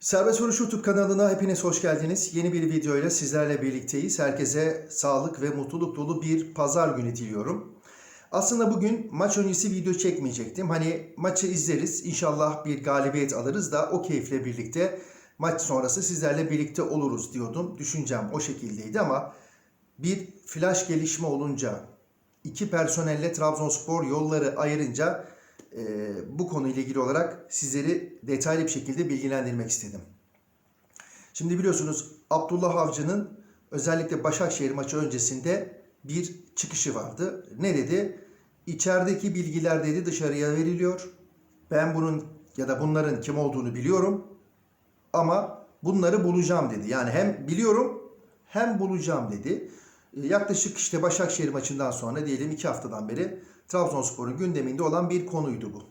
Serbest Vuruş YouTube kanalına hepiniz hoş geldiniz. Yeni bir videoyla sizlerle birlikteyiz. Herkese sağlık ve mutluluk dolu bir pazar günü diliyorum. Aslında bugün maç öncesi video çekmeyecektim. Hani maçı izleriz. İnşallah bir galibiyet alırız da o keyifle birlikte maç sonrası sizlerle birlikte oluruz diyordum. Düşüncem o şekildeydi ama bir flash gelişme olunca iki personelle Trabzonspor yolları ayırınca bu konuyla ilgili olarak sizleri detaylı bir şekilde bilgilendirmek istedim. Şimdi biliyorsunuz Abdullah Avcı'nın özellikle Başakşehir maçı öncesinde bir çıkışı vardı. Ne dedi? İçerideki bilgiler dedi dışarıya veriliyor. Ben bunun ya da bunların kim olduğunu biliyorum ama bunları bulacağım dedi. Yani hem biliyorum hem bulacağım dedi. E, Yaklaşık işte Başakşehir maçından sonra diyelim iki haftadan beri Trabzonspor'un gündeminde olan bir konuydu bu.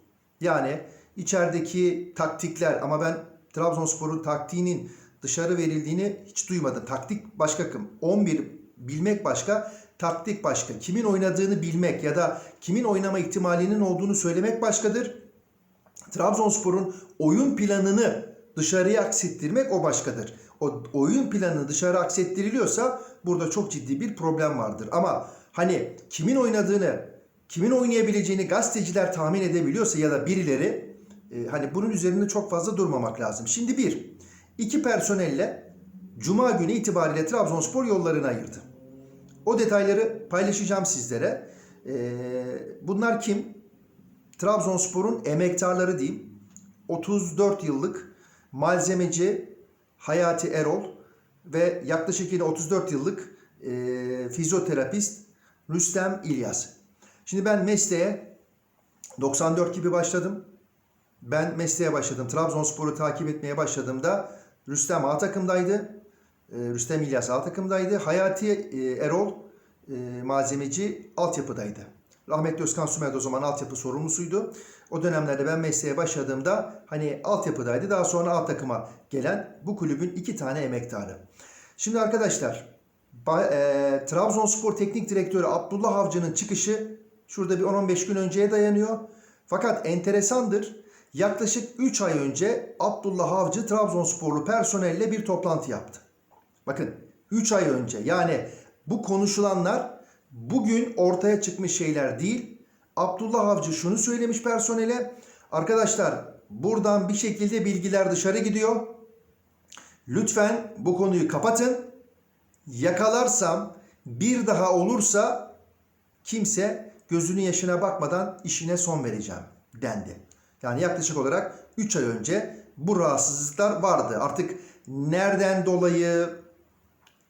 Yani içerideki taktikler ama ben Trabzonspor'un taktiğinin dışarı verildiğini hiç duymadım. Taktik başka kım. 11 bilmek başka, taktik başka. Kimin oynadığını bilmek ya da kimin oynama ihtimalinin olduğunu söylemek başkadır. Trabzonspor'un oyun planını dışarıya aksettirmek o başkadır. O oyun planı dışarı aksettiriliyorsa burada çok ciddi bir problem vardır. Ama hani kimin oynadığını, kimin oynayabileceğini gazeteciler tahmin edebiliyorsa ya da birileri e, hani bunun üzerinde çok fazla durmamak lazım. Şimdi bir, iki personelle Cuma günü itibariyle Trabzonspor yollarını ayırdı. O detayları paylaşacağım sizlere. E, bunlar kim? Trabzonspor'un emektarları diyeyim. 34 yıllık malzemeci Hayati Erol ve yaklaşık yine 34 yıllık e, fizyoterapist Rüstem İlyas. Şimdi ben mesleğe 94 gibi başladım. Ben mesleğe başladım. Trabzonspor'u takip etmeye başladığımda Rüstem A takımdaydı. E, Rüstem İlyas A takımdaydı. Hayati e, Erol e, malzemeci altyapıdaydı. Rahmetli Özkan Sümer de o zaman altyapı sorumlusuydu. O dönemlerde ben mesleğe başladığımda hani altyapıdaydı. Daha sonra alt takıma gelen bu kulübün iki tane emektarı. Şimdi arkadaşlar e, Trabzonspor Teknik Direktörü Abdullah Avcı'nın çıkışı şurada bir 10-15 gün önceye dayanıyor. Fakat enteresandır. Yaklaşık 3 ay önce Abdullah Avcı Trabzonsporlu personelle bir toplantı yaptı. Bakın 3 ay önce yani bu konuşulanlar bugün ortaya çıkmış şeyler değil. Abdullah Avcı şunu söylemiş personele. Arkadaşlar buradan bir şekilde bilgiler dışarı gidiyor. Lütfen bu konuyu kapatın. Yakalarsam bir daha olursa kimse gözünün yaşına bakmadan işine son vereceğim dendi. Yani yaklaşık olarak 3 ay önce bu rahatsızlıklar vardı. Artık nereden dolayı,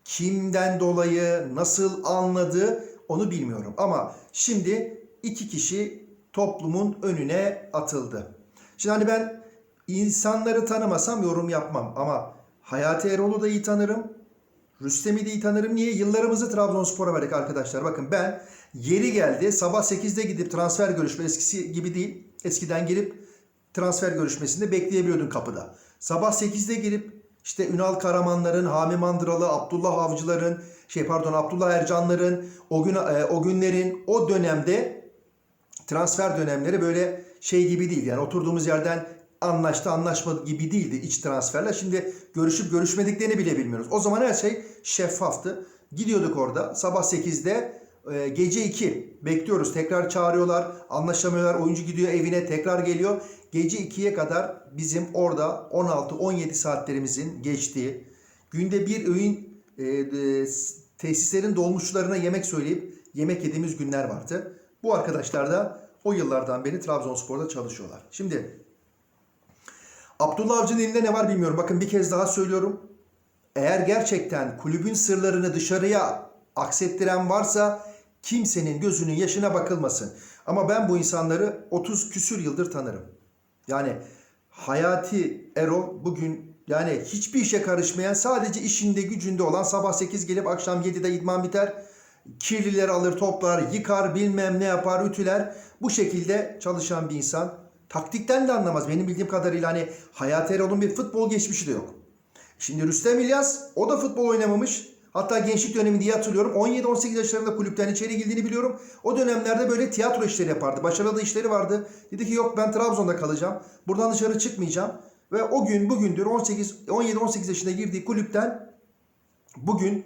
kimden dolayı, nasıl anladı onu bilmiyorum. Ama şimdi iki kişi toplumun önüne atıldı. Şimdi hani ben insanları tanımasam yorum yapmam ama Hayati Erol'u da iyi tanırım. Rüstem'i de iyi tanırım. Niye? Yıllarımızı Trabzonspor'a verdik arkadaşlar. Bakın ben yeri geldi sabah 8'de gidip transfer görüşme eskisi gibi değil. Eskiden gelip transfer görüşmesinde bekleyebiliyordun kapıda. Sabah 8'de gelip işte Ünal Karamanların, Hami Mandıralı, Abdullah Avcıların, şey pardon Abdullah Ercanların, o gün e, o günlerin o dönemde transfer dönemleri böyle şey gibi değil. Yani oturduğumuz yerden anlaştı anlaşmadı gibi değildi iç transferler. Şimdi görüşüp görüşmediklerini bile bilmiyoruz. O zaman her şey şeffaftı. Gidiyorduk orada sabah 8'de e, gece 2 bekliyoruz. Tekrar çağırıyorlar. Anlaşamıyorlar. Oyuncu gidiyor evine tekrar geliyor. Gece 2'ye kadar bizim orada 16-17 saatlerimizin geçtiği günde bir öğün e, e, tesislerin dolmuşlarına yemek söyleyip yemek yediğimiz günler vardı. Bu arkadaşlar da o yıllardan beri Trabzonspor'da çalışıyorlar. Şimdi Abdullah Avcı'nın elinde ne var bilmiyorum. Bakın bir kez daha söylüyorum. Eğer gerçekten kulübün sırlarını dışarıya aksettiren varsa kimsenin gözünün yaşına bakılmasın. Ama ben bu insanları 30 küsür yıldır tanırım. Yani Hayati Erol bugün yani hiçbir işe karışmayan sadece işinde gücünde olan sabah 8 gelip akşam 7'de idman biter. Kirlileri alır toplar yıkar bilmem ne yapar ütüler. Bu şekilde çalışan bir insan. Taktikten de anlamaz. Benim bildiğim kadarıyla hani Hayati Erol'un bir futbol geçmişi de yok. Şimdi Rüstem İlyas o da futbol oynamamış. Hatta gençlik dönemi diye hatırlıyorum. 17-18 yaşlarında kulüpten içeri girdiğini biliyorum. O dönemlerde böyle tiyatro işleri yapardı. Başarılı işleri vardı. Dedi ki yok ben Trabzon'da kalacağım. Buradan dışarı çıkmayacağım. Ve o gün bugündür 18 17-18 yaşında girdiği kulüpten bugün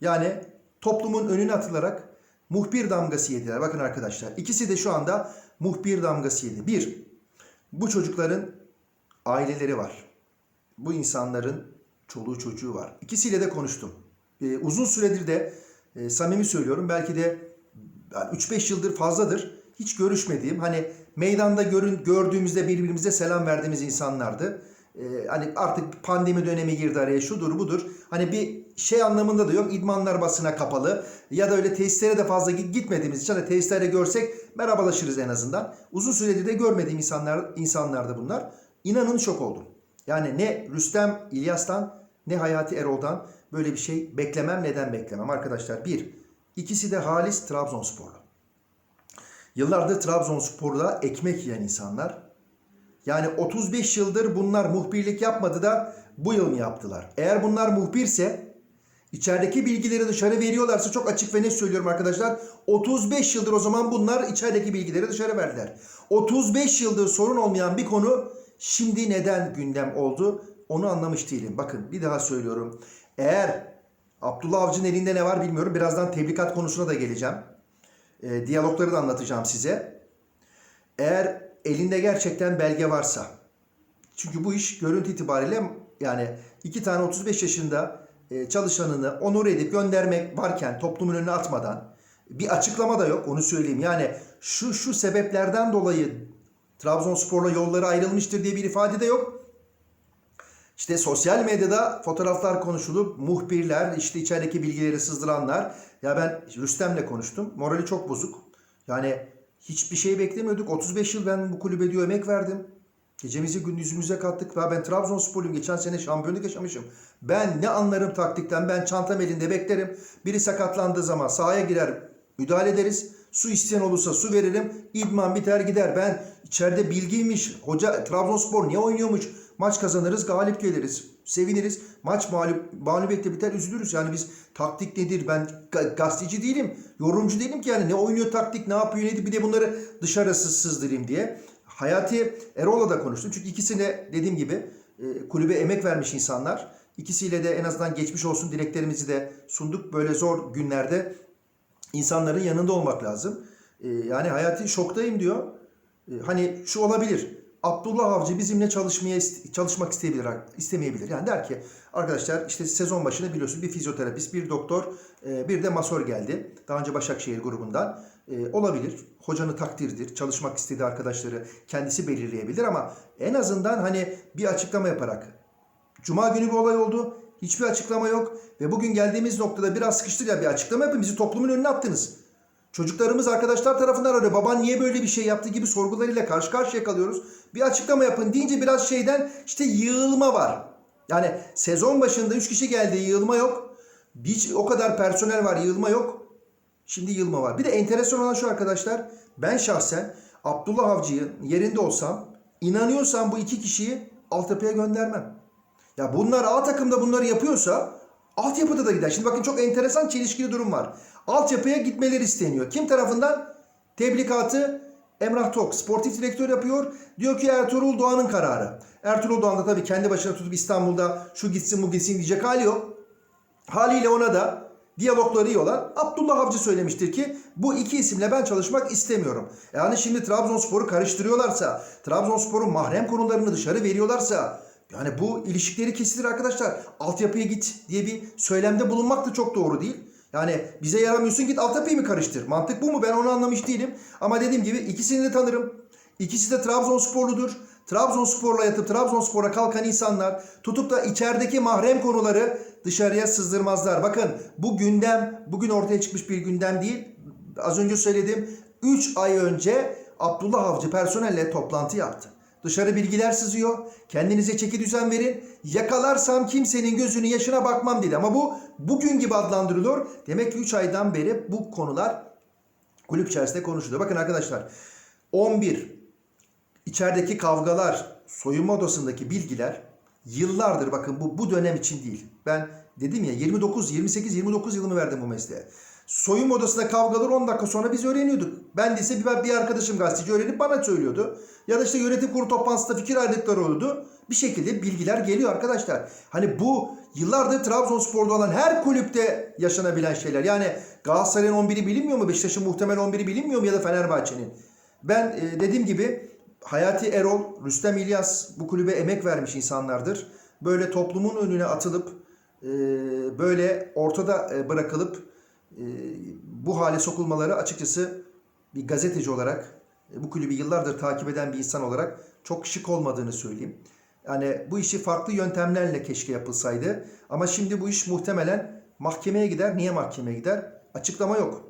yani toplumun önüne atılarak muhbir damgası yediler. Bakın arkadaşlar ikisi de şu anda muhbir damgası yedi. Bir, bu çocukların aileleri var. Bu insanların çoluğu çocuğu var. İkisiyle de konuştum. Ee, uzun süredir de e, samimi söylüyorum belki de yani 3-5 yıldır fazladır hiç görüşmediğim hani meydanda görün, gördüğümüzde birbirimize selam verdiğimiz insanlardı. Ee, hani artık pandemi dönemi girdi araya şudur budur. Hani bir şey anlamında da yok. İdmanlar basına kapalı. Ya da öyle tesislere de fazla git- gitmediğimiz için hani tesislerde görsek merhabalaşırız en azından. Uzun süredir de görmediğim insanlar insanlardı bunlar. İnanın şok oldum. Yani ne Rüstem İlyas'tan ne Hayati Erol'dan böyle bir şey beklemem. Neden beklemem arkadaşlar? Bir, ikisi de halis Trabzonsporlu. Yıllardır Trabzonspor'da ekmek yiyen insanlar. Yani 35 yıldır bunlar muhbirlik yapmadı da bu yıl mı yaptılar? Eğer bunlar muhbirse içerideki bilgileri dışarı veriyorlarsa çok açık ve net söylüyorum arkadaşlar. 35 yıldır o zaman bunlar içerideki bilgileri dışarı verdiler. 35 yıldır sorun olmayan bir konu şimdi neden gündem oldu? Onu anlamış değilim. Bakın bir daha söylüyorum. Eğer Abdullah Avcı'nın elinde ne var bilmiyorum. Birazdan tebligat konusuna da geleceğim. E, diyalogları da anlatacağım size. Eğer elinde gerçekten belge varsa, çünkü bu iş görüntü itibariyle yani iki tane 35 yaşında e, çalışanını onur edip göndermek varken toplumun önüne atmadan bir açıklama da yok onu söyleyeyim. Yani şu şu sebeplerden dolayı Trabzonspor'la yolları ayrılmıştır diye bir ifade de yok. İşte sosyal medyada fotoğraflar konuşulup muhbirler, işte içerideki bilgileri sızdıranlar. Ya ben Rüstem'le konuştum. Morali çok bozuk. Yani hiçbir şey beklemiyorduk. 35 yıl ben bu kulübe diyor emek verdim. Gecemizi gündüzümüze kattık. Ya ben Trabzonsporluyum. Geçen sene şampiyonluk yaşamışım. Ben ne anlarım taktikten. Ben çantam elinde beklerim. Biri sakatlandığı zaman sahaya girer. Müdahale ederiz. Su isteyen olursa su veririm. İdman biter gider. Ben içeride bilgiymiş. Hoca Trabzonspor niye oynuyormuş? Maç kazanırız, galip geliriz. Seviniriz. Maç mağlup, mağlubiyetle biter, üzülürüz. Yani biz taktik nedir? Ben ga- gazeteci değilim. Yorumcu değilim ki yani ne oynuyor taktik, ne yapıyor, nedir? Bir de bunları dışarı sız- sızdırayım diye. Hayati Erol'la da konuştum. Çünkü ikisine dediğim gibi e, kulübe emek vermiş insanlar. İkisiyle de en azından geçmiş olsun dileklerimizi de sunduk. Böyle zor günlerde insanların yanında olmak lazım. E, yani Hayati şoktayım diyor. E, hani şu olabilir. Abdullah Avcı bizimle çalışmaya çalışmak isteyebilir, istemeyebilir. Yani der ki arkadaşlar işte sezon başında biliyorsunuz bir fizyoterapist, bir doktor, e, bir de masör geldi. Daha önce Başakşehir grubundan. E, olabilir. Hocanın takdirdir. Çalışmak istediği arkadaşları kendisi belirleyebilir ama en azından hani bir açıklama yaparak Cuma günü bir olay oldu. Hiçbir açıklama yok. Ve bugün geldiğimiz noktada biraz sıkıştık ya bir açıklama yapın. Bizi toplumun önüne attınız. Çocuklarımız arkadaşlar tarafından arıyor. Baban niye böyle bir şey yaptı gibi sorgularıyla karşı karşıya kalıyoruz. Bir açıklama yapın deyince biraz şeyden işte yığılma var. Yani sezon başında 3 kişi geldi yığılma yok. Hiç o kadar personel var yığılma yok. Şimdi yığılma var. Bir de enteresan olan şu arkadaşlar. Ben şahsen Abdullah Avcı'nın yerinde olsam inanıyorsam bu iki kişiyi altyapıya göndermem. Ya bunlar A takımda bunları yapıyorsa altyapıda da gider. Şimdi bakın çok enteresan çelişkili durum var. Altyapıya gitmeleri isteniyor. Kim tarafından? Tebligatı Emrah Tok sportif direktör yapıyor. Diyor ki Ertuğrul Doğan'ın kararı. Ertuğrul Doğan da tabii kendi başına tutup İstanbul'da şu gitsin bu gitsin diyecek hali yok. Haliyle ona da diyalogları iyi olan Abdullah Avcı söylemiştir ki bu iki isimle ben çalışmak istemiyorum. Yani şimdi Trabzonspor'u karıştırıyorlarsa, Trabzonspor'un mahrem konularını dışarı veriyorlarsa yani bu ilişkileri kesilir arkadaşlar. Altyapıya git diye bir söylemde bulunmak da çok doğru değil. Yani bize yaramıyorsun git altyapıyı mı karıştır? Mantık bu mu? Ben onu anlamış değilim. Ama dediğim gibi ikisini de tanırım. İkisi de Trabzonsporludur. Trabzonspor'la yatıp Trabzonspor'a kalkan insanlar tutup da içerideki mahrem konuları dışarıya sızdırmazlar. Bakın bu gündem bugün ortaya çıkmış bir gündem değil. Az önce söyledim. 3 ay önce Abdullah Avcı personelle toplantı yaptı. Dışarı bilgiler sızıyor. Kendinize çeki düzen verin. Yakalarsam kimsenin gözünün yaşına bakmam dedi. Ama bu bugün gibi adlandırılıyor. Demek ki 3 aydan beri bu konular kulüp içerisinde konuşuluyor. Bakın arkadaşlar 11 içerideki kavgalar, soyunma odasındaki bilgiler yıllardır bakın bu bu dönem için değil. Ben dedim ya 29 28 29 yılımı verdim bu mesleğe. Soyunma odasında kavgalar 10 dakika sonra biz öğreniyorduk. Ben ise bir, bir arkadaşım gazeteci öğrenip bana söylüyordu. Ya da işte yönetim kurulu toplantısında fikir ayrılıkları oldu. Bir şekilde bilgiler geliyor arkadaşlar. Hani bu yıllardır Trabzonspor'da olan her kulüpte yaşanabilen şeyler. Yani Galatasaray'ın 11'i bilinmiyor mu? Beşiktaş'ın muhtemel 11'i bilinmiyor mu? Ya da Fenerbahçe'nin. Ben e, dediğim gibi Hayati Erol, Rüstem İlyas bu kulübe emek vermiş insanlardır. Böyle toplumun önüne atılıp e, böyle ortada e, bırakılıp bu hale sokulmaları açıkçası bir gazeteci olarak e, bu kulübü yıllardır takip eden bir insan olarak çok şık olmadığını söyleyeyim. Yani bu işi farklı yöntemlerle keşke yapılsaydı. Ama şimdi bu iş muhtemelen mahkemeye gider. Niye mahkemeye gider? Açıklama yok.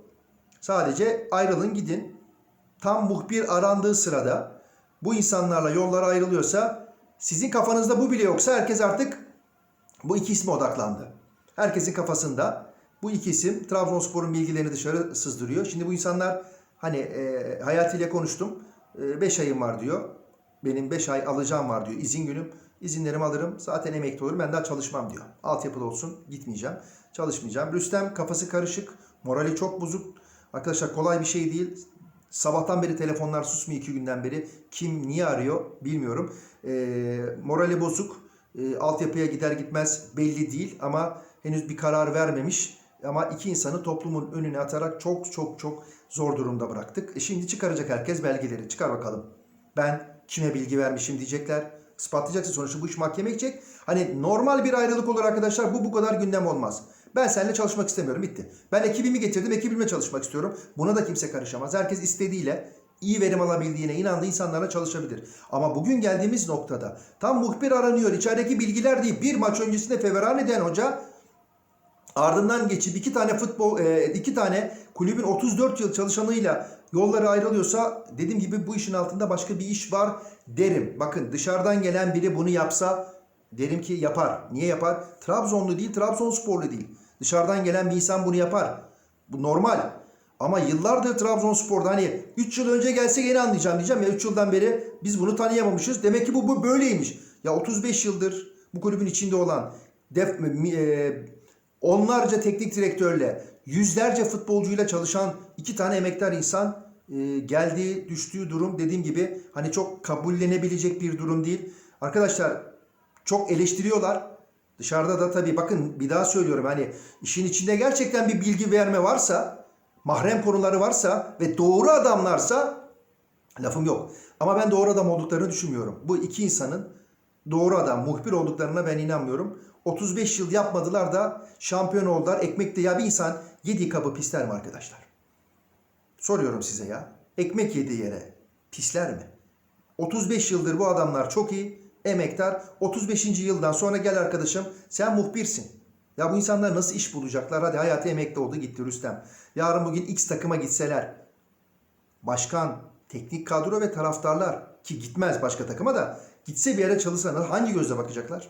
Sadece ayrılın gidin. Tam muhbir arandığı sırada bu insanlarla yollar ayrılıyorsa sizin kafanızda bu bile yoksa herkes artık bu iki isme odaklandı. Herkesin kafasında bu iki isim Trabzonspor'un bilgilerini dışarı sızdırıyor. Şimdi bu insanlar hani e, Hayati ile konuştum. 5 ayım var diyor. Benim 5 ay alacağım var diyor. İzin günüm. İzinlerimi alırım. Zaten emekli olurum. Ben daha çalışmam diyor. Altyapıda olsun. Gitmeyeceğim. Çalışmayacağım. Rüstem kafası karışık. Morali çok bozuk. Arkadaşlar kolay bir şey değil. Sabahtan beri telefonlar susmuyor iki günden beri. Kim niye arıyor bilmiyorum. E, morali bozuk. E, altyapıya gider gitmez belli değil ama henüz bir karar vermemiş. Ama iki insanı toplumun önüne atarak çok çok çok zor durumda bıraktık. E şimdi çıkaracak herkes belgeleri. Çıkar bakalım. Ben kime bilgi vermişim diyecekler. Ispatlayacaksın sonuçta bu iş mahkeme gidecek. Hani normal bir ayrılık olur arkadaşlar bu bu kadar gündem olmaz. Ben seninle çalışmak istemiyorum bitti. Ben ekibimi getirdim ekibimle çalışmak istiyorum. Buna da kimse karışamaz. Herkes istediğiyle iyi verim alabildiğine inandığı insanlarla çalışabilir. Ama bugün geldiğimiz noktada tam muhbir aranıyor. İçerideki bilgiler değil. Bir maç öncesinde feveran eden hoca ardından geçip iki tane futbol e, iki tane kulübün 34 yıl çalışanıyla yolları ayrılıyorsa dediğim gibi bu işin altında başka bir iş var derim. Bakın dışarıdan gelen biri bunu yapsa derim ki yapar. Niye yapar? Trabzonlu değil, Trabzonsporlu değil. Dışarıdan gelen bir insan bunu yapar. Bu normal. Ama yıllardır Trabzonspor'da hani 3 yıl önce gelse yine anlayacağım diyeceğim ya 3 yıldan beri biz bunu tanıyamamışız. Demek ki bu, bu böyleymiş. Ya 35 yıldır bu kulübün içinde olan def, e, onlarca teknik direktörle yüzlerce futbolcuyla çalışan iki tane emektar insan e, geldiği düştüğü durum dediğim gibi hani çok kabullenebilecek bir durum değil. Arkadaşlar çok eleştiriyorlar. Dışarıda da tabii bakın bir daha söylüyorum hani işin içinde gerçekten bir bilgi verme varsa, mahrem konuları varsa ve doğru adamlarsa lafım yok. Ama ben doğru adam olduklarını düşünmüyorum. Bu iki insanın doğru adam, muhbir olduklarına ben inanmıyorum. 35 yıl yapmadılar da şampiyon oldular. Ekmekte ya bir insan yediği kabı pisler mi arkadaşlar? Soruyorum size ya. Ekmek yediği yere pisler mi? 35 yıldır bu adamlar çok iyi. Emektar. 35. yıldan sonra gel arkadaşım sen muhbirsin. Ya bu insanlar nasıl iş bulacaklar? Hadi hayatı emekli oldu gitti Rüstem. Yarın bugün X takıma gitseler. Başkan, teknik kadro ve taraftarlar ki gitmez başka takıma da gitse bir yere çalışsa hangi gözle bakacaklar?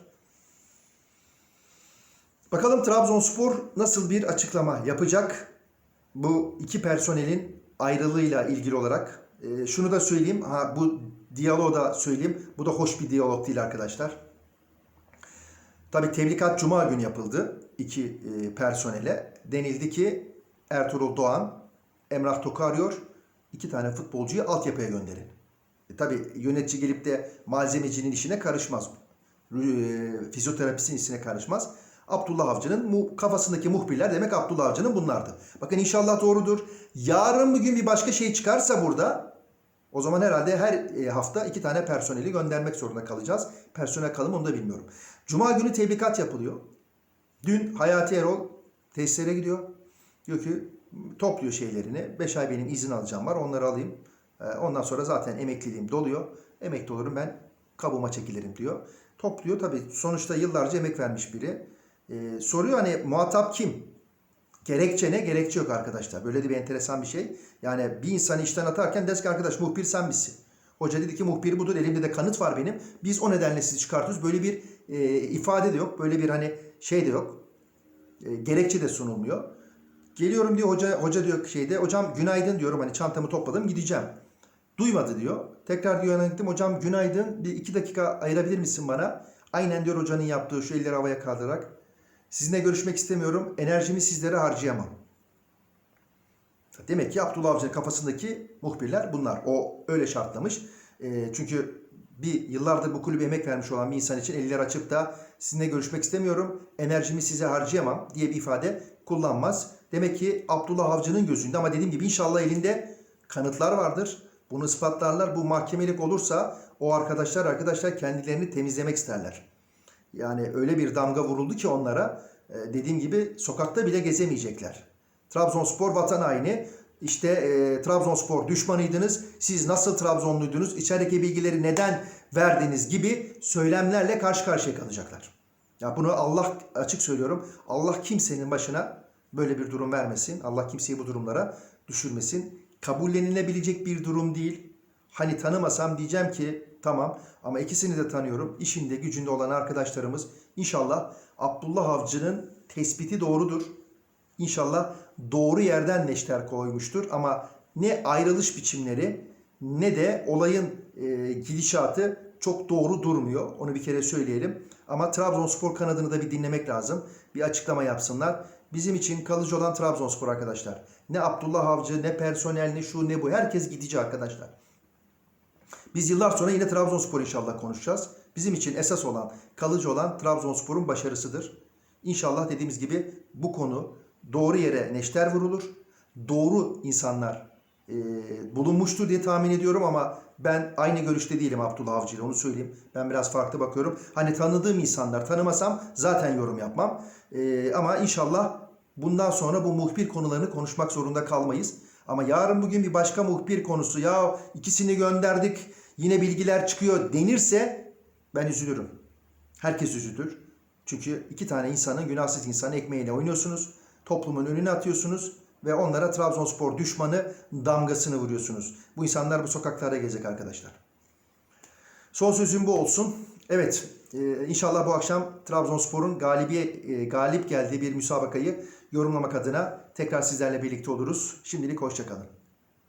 Bakalım Trabzonspor nasıl bir açıklama yapacak bu iki personelin ayrılığıyla ilgili olarak. E, şunu da söyleyeyim, ha bu diyaloğu da söyleyeyim. Bu da hoş bir diyalog değil arkadaşlar. Tabi tebligat cuma günü yapıldı iki e, personele. Denildi ki Ertuğrul Doğan, Emrah Tokarıyor iki tane futbolcuyu altyapıya gönderin. E, tabi yönetici gelip de malzemecinin işine karışmaz. E, fizyoterapistin işine karışmaz. Abdullah Avcı'nın kafasındaki muhbirler demek Abdullah Avcı'nın bunlardı. Bakın inşallah doğrudur. Yarın bugün bir başka şey çıkarsa burada o zaman herhalde her e, hafta iki tane personeli göndermek zorunda kalacağız. Personel kalım onu da bilmiyorum. Cuma günü tebligat yapılıyor. Dün Hayati Erol tesislere gidiyor. Diyor ki topluyor şeylerini. 5 ay benim izin alacağım var onları alayım. E, ondan sonra zaten emekliliğim doluyor. Emekli olurum ben kabuğuma çekilirim diyor. Topluyor tabii sonuçta yıllarca emek vermiş biri. Ee, soruyor hani muhatap kim? Gerekçe ne? Gerekçe yok arkadaşlar. Böyle de bir enteresan bir şey. Yani bir insanı işten atarken desk arkadaş muhbir sen misin? Hoca dedi ki muhbir budur. Elimde de kanıt var benim. Biz o nedenle sizi çıkartıyoruz. Böyle bir e, ifade de yok. Böyle bir hani şey de yok. E, gerekçe de sunulmuyor. Geliyorum diyor hoca hoca diyor şeyde hocam günaydın diyorum hani çantamı topladım gideceğim. Duymadı diyor. Tekrar diyor yana gittim hocam günaydın bir iki dakika ayırabilir misin bana? Aynen diyor hocanın yaptığı şu elleri havaya kaldırarak Sizinle görüşmek istemiyorum. Enerjimi sizlere harcayamam. Demek ki Abdullah Avcı'nın kafasındaki muhbirler bunlar. O öyle şartlamış. E, çünkü bir yıllardır bu kulübe emek vermiş olan bir insan için eller açıp da sizinle görüşmek istemiyorum, enerjimi size harcayamam diye bir ifade kullanmaz. Demek ki Abdullah Avcı'nın gözünde ama dediğim gibi inşallah elinde kanıtlar vardır. Bunu ispatlarlar. Bu mahkemelik olursa o arkadaşlar arkadaşlar kendilerini temizlemek isterler. Yani öyle bir damga vuruldu ki onlara e, dediğim gibi sokakta bile gezemeyecekler. Trabzonspor vatan haini. İşte e, Trabzonspor düşmanıydınız. Siz nasıl Trabzonluydunuz? İçerideki bilgileri neden verdiniz gibi söylemlerle karşı karşıya kalacaklar. Ya bunu Allah açık söylüyorum. Allah kimsenin başına böyle bir durum vermesin. Allah kimseyi bu durumlara düşürmesin. Kabullenilebilecek bir durum değil. Hani tanımasam diyeceğim ki tamam ama ikisini de tanıyorum. İşinde gücünde olan arkadaşlarımız inşallah Abdullah Avcı'nın tespiti doğrudur. İnşallah doğru yerden neşter koymuştur ama ne ayrılış biçimleri ne de olayın e, gidişatı çok doğru durmuyor. Onu bir kere söyleyelim. Ama Trabzonspor kanadını da bir dinlemek lazım. Bir açıklama yapsınlar. Bizim için kalıcı olan Trabzonspor arkadaşlar. Ne Abdullah Avcı, ne personel, ne şu, ne bu. Herkes gidici arkadaşlar. Biz yıllar sonra yine Trabzonspor inşallah konuşacağız. Bizim için esas olan, kalıcı olan Trabzonspor'un başarısıdır. İnşallah dediğimiz gibi bu konu doğru yere neşter vurulur. Doğru insanlar e, bulunmuştur diye tahmin ediyorum ama ben aynı görüşte değilim Abdullah Avcı ile onu söyleyeyim. Ben biraz farklı bakıyorum. Hani tanıdığım insanlar tanımasam zaten yorum yapmam. E, ama inşallah bundan sonra bu muhbir konularını konuşmak zorunda kalmayız. Ama yarın bugün bir başka muhbir konusu ya ikisini gönderdik yine bilgiler çıkıyor denirse ben üzülürüm. Herkes üzülür. Çünkü iki tane insanın günahsız insanın ekmeğiyle oynuyorsunuz. Toplumun önüne atıyorsunuz ve onlara Trabzonspor düşmanı damgasını vuruyorsunuz. Bu insanlar bu sokaklarda gezecek arkadaşlar. Son sözüm bu olsun. Evet, e, inşallah bu akşam Trabzonspor'un galibiye e, galip geldiği bir müsabakayı yorumlamak adına tekrar sizlerle birlikte oluruz. Şimdilik hoşçakalın.